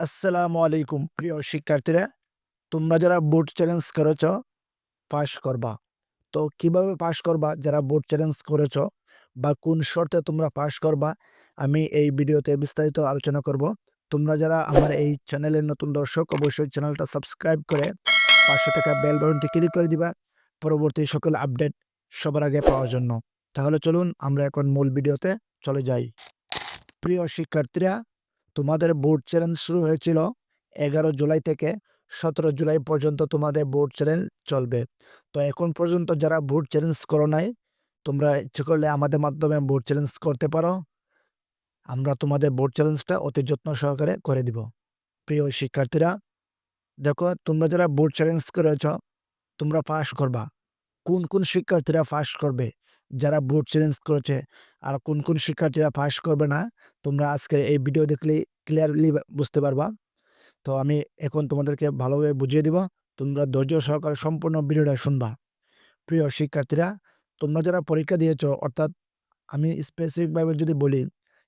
আসসালামু আলাইকুম, প্রিয় শিক্ষার্থীরা। তোমরা যারা বোর্ড চ্যালেঞ্জ করেছ পাস করবা। তো কীভাবে পাস করবা, যারা বোর্ড চ্যালেঞ্জ করেছ বা কোন শর্তে তোমরা পাস করবা, আমি এই ভিডিওতে বিস্তারিত আলোচনা করব। তোমরা যারা আমার এই চ্যানেলের নতুন দর্শক, অবশ্যই চ্যানেলটা সাবস্ক্রাইব করে পাঁচশো টাকা বেল বাটনটি ক্লিক করে দিবা। পরবর্তী সকল আপডেট সবার আগে পাওয়ার জন্য। তাহলে চলুন আমরা এখন মূল ভিডিওতে চলে যাই। প্রিয় শিক্ষার্থীরা তোমাদের বোর্ড চ্যালেঞ্জ শুরু হয়েছিল এগারো জুলাই থেকে সতেরো জুলাই পর্যন্ত তোমাদের বোর্ড চ্যালেঞ্জ চলবে। তো এখন পর্যন্ত যারা বোর্ড চ্যালেঞ্জ করো নাই, তোমরা ইচ্ছে করলে আমাদের মাধ্যমে বোর্ড চ্যালেঞ্জ করতে পারো। আমরা তোমাদের বোর্ড চ্যালেঞ্জটা অতি যত্ন সহকারে করে দিব। প্রিয় শিক্ষার্থীরা, দেখো তোমরা যারা বোর্ড চ্যালেঞ্জ করেছ, তোমরা পাস করবা। কোন কোন শিক্ষার্থীরা পাস করবে? যারা বোর্ড চ্যালেঞ্জ করেছে আর কোন কোন শিক্ষার্থীরা পাস করবে না, তোমরা আজকের এই ভিডিও দেখলে ক্লিয়ারলি বুঝতে পারবা। তো আমি এখন তোমাদেরকে ভালোভাবে বুঝিয়ে দিব, তোমরা ধৈর্য সহকারে সম্পূর্ণ ভিডিওটা শুনবা। প্রিয় শিক্ষার্থীরা, তোমরা যারা পরীক্ষা দিয়েছ, অর্থাৎ আমি স্পেসিফিকভাবে যদি বলি,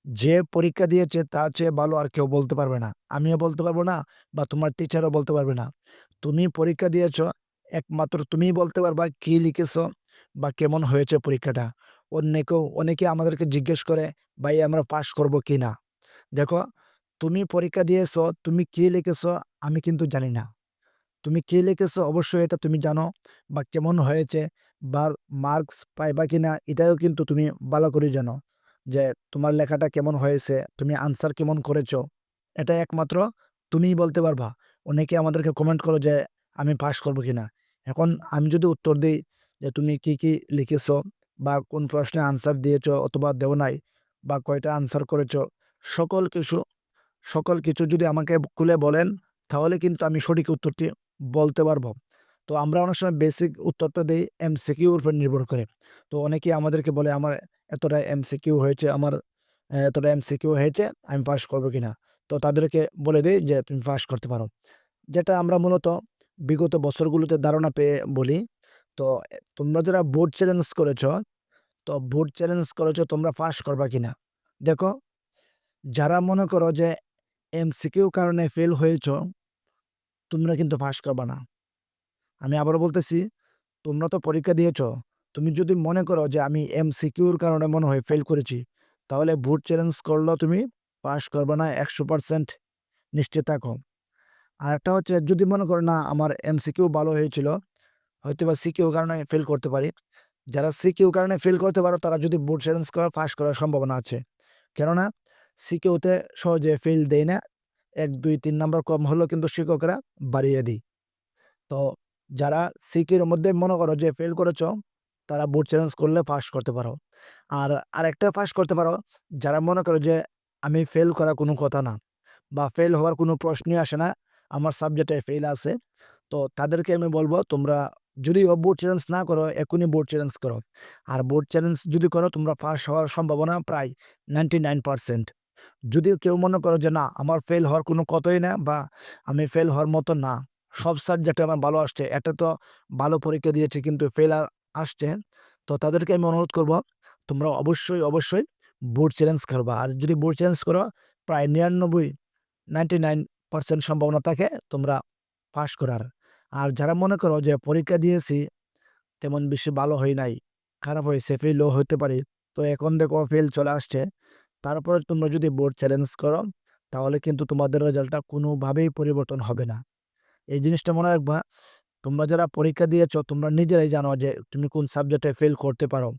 যে পরীক্ষা দিয়েছে তার চেয়ে ভালো আর কেউ বলতে পারবে না। আমিও বলতে পারব না বা তোমার টিচারও বলতে পারবে না। তুমি পরীক্ষা দিয়েছ, একমাত্র তুমিই বলতে পারবা কি লিখেছ বা কেমন হয়েছে পরীক্ষাটা? অনেকেও অনেকে আমাদেরকে জিজ্ঞেস করে, ভাই, আমরা পাস করব কি না? দেখো, তুমি পরীক্ষা দিয়েছ, তুমি কি লিখেছ, আমি কিন্তু জানি না। তুমি কি লিখেছো, অবশ্যই এটা তুমি জানো, বা কেমন হয়েছে, বা মার্কস পাইবা কিনা এটাও কিন্তু তুমি ভালো করে জানো, যে তোমার লেখাটা কেমন হয়েছে, তুমি আনসার কেমন করেছ? এটা একমাত্র তুমিই বলতে পারবা। অনেকে আমাদেরকে কমেন্ট করো যে, আমি পাস করব কিনা এখন আমি যদি উত্তর দিই যে তুমি কি কি লিখেছো বা কোন প্রশ্নে আনসার দিয়েছ অথবা দেও নাই বা কয়টা আনসার করেছ, সকল কিছু সকল কিছু যদি আমাকে খুলে বলেন, তাহলে কিন্তু আমি সঠিক উত্তরটি বলতে পারব। তো আমরা অনেক সময় বেসিক উত্তরটা দিই এমসিকিউর উপর নির্ভর করে। তো অনেকেই আমাদেরকে বলে, আমার এতটা এমসিকিউ হয়েছে, আমার এতটা এমসিকিউ হয়েছে, আমি পাস করব কিনা তো তাদেরকে বলে দিই যে, তুমি পাস করতে পারো। যেটা আমরা মূলত বিগত বছরগুলোতে ধারণা পেয়ে বলি তো তোমরা যারা বোর্ড চ্যালেঞ্জ করেছ, তো বোর্ড চ্যালেঞ্জ করেছ, তোমরা পাস করবা কিনা? দেখো, যারা মনে করো যে এমসিকিউ কারণে ফেল হয়েছ, তোমরা কিন্তু পাস করবা না। আমি আবারও বলতেছি, তোমরা তো পরীক্ষা দিয়েছ, তুমি যদি মনে করো যে আমি এমসিকিউর কারণে মনে হয় ফেল করেছি, তাহলে বোর্ড চ্যালেঞ্জ করলেও তুমি পাস করবে না, একশো পার্সেন্ট নিশ্চিত থাকো। আর একটা হচ্ছে, যদি মনে করো না আমার এমসিকিউ ভালো হয়েছিল হয়তো বা সিকিউ কারণে ফেল করতে পারি। যারা সিকিউ কারণে ফেল করতে পারো, তারা যদি বোর্ড চ্যালেঞ্জ করা পাস করার সম্ভাবনা আছে। কেননা, সিকিউতে সহজে ফেল দেয় না। এক, দুই, তিন নাম্বার কম হলেও কিন্তু শিক্ষকরা বাড়িয়ে দিই তো যারা সিকিউর মধ্যে মনে করো যে ফেল করেছ, তারা বোর্ড চ্যালেঞ্জ করলে পাস করতে পারো। আর আরেকটা পাস করতে পারো, যারা মনে করো যে আমি ফেল করা কোনো কথা না বা ফেল হওয়ার কোনো প্রশ্নই আসে না, আমার সাবজেক্টে ফেল আছে, তো তাদেরকে আমি বলব, তোমরা যদি বোর্ড চ্যালেঞ্জ না করো, এখনই বোর্ড চ্যালেঞ্জ করো। আর বোর্ড চ্যালেঞ্জ যদি করো, তোমরা পাস হওয়ার সম্ভাবনা প্রায় নাইনটি নাইন পার্সেন্ট যদি কেউ মনে করো যে, না, আমার ফেল হওয়ার কোনো কথাই না বা আমি ফেল হওয়ার মতো না, সব সাবজেক্টে আমার ভালো আসছে, এটা তো ভালো পরীক্ষা দিয়েছে কিন্তু ফেল আসছে, তো তাদেরকে আমি অনুরোধ করব, তোমরা অবশ্যই অবশ্যই বোর্ড চ্যালেঞ্জ করবা। আর যদি বোর্ড চ্যালেঞ্জ করো, প্রায় নিরানব্বই নাইনটি নাইন পার্সেন্ট সম্ভাবনা থাকে, তোমরা পাস করার। আর যারা মনে করো যে পরীক্ষা দিয়েছি, তেমন বেশি ভালো হয় নাই, খারাপ হয়েছে ফেলও হতে পারে। তো এখন দেখো ফেল চলে আসছে। তারপরে তোমরা যদি বোর্ড চ্যালেঞ্জ করো, তাহলে কিন্তু তোমাদের রেজাল্টটা কোনোভাবেই পরিবর্তন হবে না। এই জিনিসটা মনে রাখবা, তোমরা যারা পরীক্ষা দিয়েছ, তোমরা নিজেরাই জানো যে তুমি কোন সাবজেক্টে ফেল করতে পারো।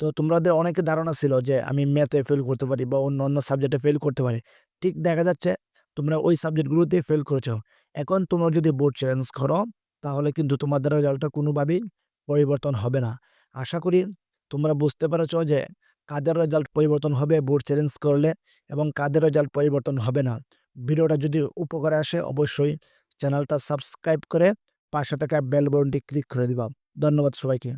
তো তোমাদের অনেকে ধারণা ছিল যে আমি ম্যাথে ফেল করতে পারি বা অন্য অন্য সাবজেক্টে ফেল করতে পারি। ঠিক দেখা যাচ্ছে তোমরা ওই সাবজেক্টগুলোতেই ফেল করেছ। এখন তোমরা যদি বোর্ড চ্যালেঞ্জ করো, তাহলে কিন্তু তোমাদের রেজাল্টটা কোনোভাবেই পরিবর্তন হবে না। আশা করি তোমরা বুঝতে পেরেছ যে কাদের রেজাল্ট পরিবর্তন হবে বোর্ড চ্যালেঞ্জ করলে এবং কাদের রেজাল্ট পরিবর্তন হবে না। ভিডিওটা যদি উপকারে আসে, অবশ্যই চ্যানেলটা সাবস্ক্রাইব করে পাশে থাকা বেল বটনটি ক্লিক করে দিবা। ধন্যবাদ সবাইকে।